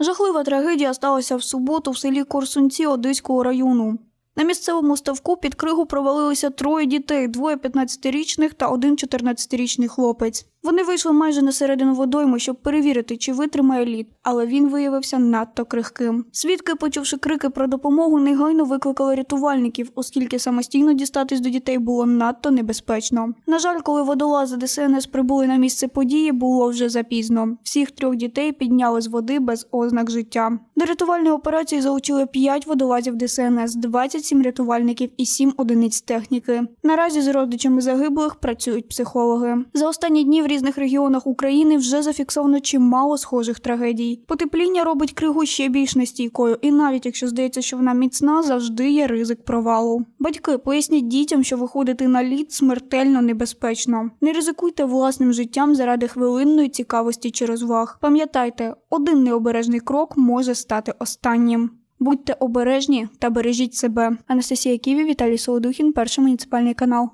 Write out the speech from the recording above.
Жахлива трагедія сталася в суботу в селі Корсунці Одеського району. На місцевому ставку під кригу провалилися троє дітей: двоє 15-річних та один 14-річний хлопець. Вони вийшли майже на середину водойми, щоб перевірити, чи витримає лід, але він виявився надто крихким. Свідки, почувши крики про допомогу, негайно викликали рятувальників, оскільки самостійно дістатись до дітей було надто небезпечно. На жаль, коли водолази ДСНС прибули на місце події, було вже запізно. Всіх трьох дітей підняли з води без ознак життя. До рятувальної операції залучили 5 водолазів ДСНС, 27 рятувальників і 7 одиниць техніки. Наразі з родичами загиблих працюють психологи. За останні дні в різних регіонах України вже зафіксовано чимало схожих трагедій. Потепління робить кригу ще більш нестійкою, і навіть якщо здається, що вона міцна, завжди є ризик провалу. Батьки, поясніть дітям, що виходити на лід смертельно небезпечно. Не ризикуйте власним життям заради хвилинної цікавості чи розваг. Пам'ятайте, один необережний крок може стати останнім. Будьте обережні та бережіть себе. Анастасія Ківі, Віталій Солодухін, перший муніципальний канал.